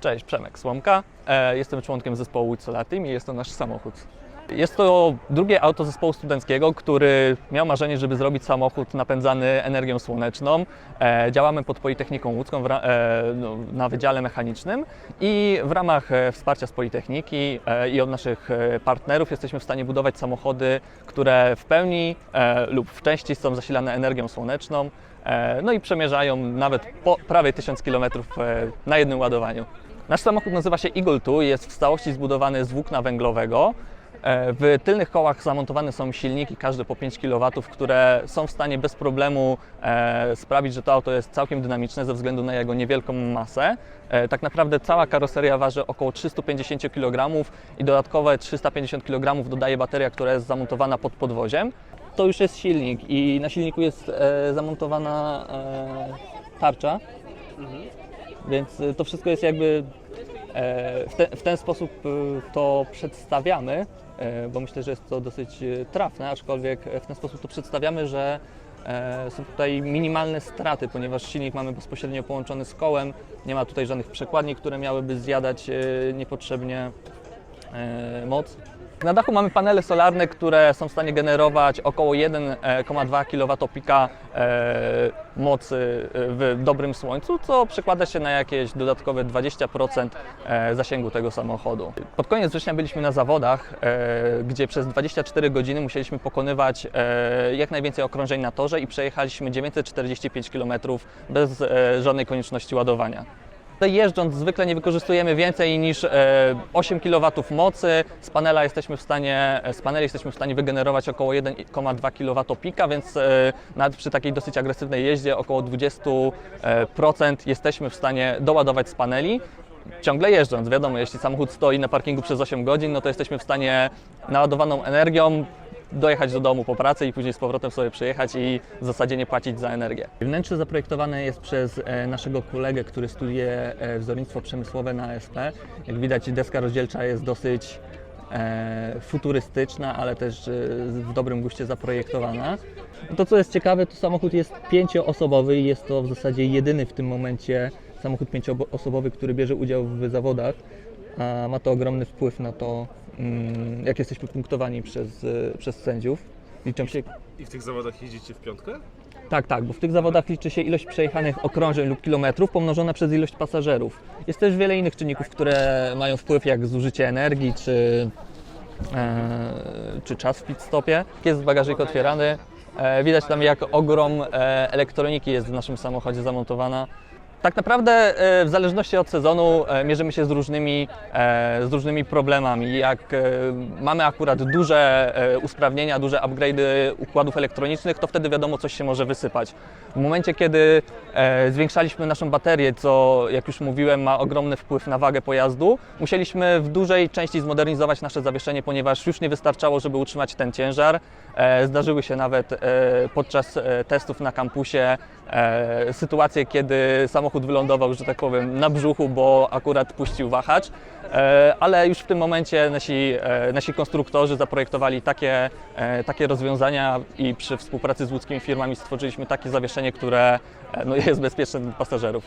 Cześć, Przemek Słomka. E, Jestem członkiem zespołu Team i jest to nasz samochód. Jest to drugie auto zespołu studenckiego, który miał marzenie, żeby zrobić samochód napędzany energią słoneczną. E, Działamy pod Politechniką Łódzką e, no, na Wydziale Mechanicznym i w ramach wsparcia z Politechniki i od naszych partnerów jesteśmy w stanie budować samochody, które w pełni lub w części są zasilane energią słoneczną. No i przemierzają nawet po prawie 1000 km na jednym ładowaniu. Nasz samochód nazywa się Eagle 2 i jest w całości zbudowany z włókna węglowego. E, W tylnych kołach zamontowane są silniki, każde po 5 kW, które są w stanie bez problemu e, sprawić, że to auto jest całkiem dynamiczne ze względu na jego niewielką masę. E, Tak naprawdę cała karoseria waży około 350 kg i dodatkowe 350 kg dodaje bateria, która jest zamontowana pod podwoziem. To już jest silnik i na silniku jest zamontowana tarcza, więc y, to wszystko jest jakby e, w, te, w ten sposób y, to przedstawiamy, e, bo myślę, że jest to dosyć y, trafne, aczkolwiek w ten sposób to przedstawiamy, że e, są tutaj minimalne straty, ponieważ silnik mamy bezpośrednio połączony z kołem, nie ma tutaj żadnych przekładni, które miałyby zjadać niepotrzebnie moc. Na dachu mamy panele solarne, które są w stanie generować około 1,2 kWp e, mocy w dobrym słońcu, co przekłada się na jakieś dodatkowe 20% e, zasięgu tego samochodu. Pod koniec września byliśmy na zawodach, e, gdzie przez 24 godziny musieliśmy pokonywać e, jak najwięcej okrążeń na torze i przejechaliśmy 945 km bez e, żadnej konieczności ładowania. Jeżdżąc zwykle nie wykorzystujemy więcej niż e, 8 kW mocy. Z panela jesteśmy w stanie, z paneli jesteśmy w stanie wygenerować około 1,2 kW pika, więc e, nawet przy takiej dosyć agresywnej jeździe około 20% jesteśmy w stanie doładować z paneli. Ciągle jeżdżąc, wiadomo, jeśli samochód stoi na parkingu przez 8 godzin, no to jesteśmy w stanie naładowaną energią dojechać do domu po pracy i później z powrotem sobie przyjechać i w zasadzie nie płacić za energię. Wnętrze zaprojektowane jest przez e, naszego kolegę, który studiuje e, wzornictwo przemysłowe na ASP. Jak widać deska rozdzielcza jest dosyć e, futurystyczna, ale też w dobrym guście zaprojektowana. To co jest ciekawe, to samochód jest pięcioosobowy i jest to w zasadzie jedyny w tym momencie samochód pięcioosobowy, który bierze udział w zawodach. A ma to ogromny wpływ na to, mm, jak jesteśmy punktowani przez, e, przez sędziów. Liczą się I w tych zawodach jeździcie w piątkę? tak, tak, bo w tych zawodach liczy się ilość przejechanych okrążeń lub kilometrów pomnożona przez ilość pasażerów. Jest też wiele innych czynników, które mają wpływ, jak zużycie energii czy, e, czy czas w pit stopie. Jest bagażnik otwierany. E, widać tam, jak ogrom e, elektroniki jest w naszym samochodzie zamontowana. Tak naprawdę e, w zależności od sezonu e, mierzymy się z różnymi, e, z różnymi problemami. Jak mamy akurat duże usprawnienia, duże upgrade'y układów elektronicznych, to wtedy wiadomo coś się może wysypać. W momencie, kiedy zwiększaliśmy naszą baterię, co jak już mówiłem ma ogromny wpływ na wagę pojazdu, musieliśmy w dużej części zmodernizować nasze zawieszenie, ponieważ już nie wystarczało, żeby utrzymać ten ciężar. Zdarzyły się nawet podczas testów na kampusie sytuacje, kiedy samochód wylądował, że tak powiem, na brzuchu, bo akurat puścił wahacz, e, ale już w tym momencie nasi, e, nasi konstruktorzy zaprojektowali takie, e, takie rozwiązania i przy współpracy z łódzkimi firmami stworzyliśmy takie zawieszenie, które no, jest bezpieczne dla pasażerów.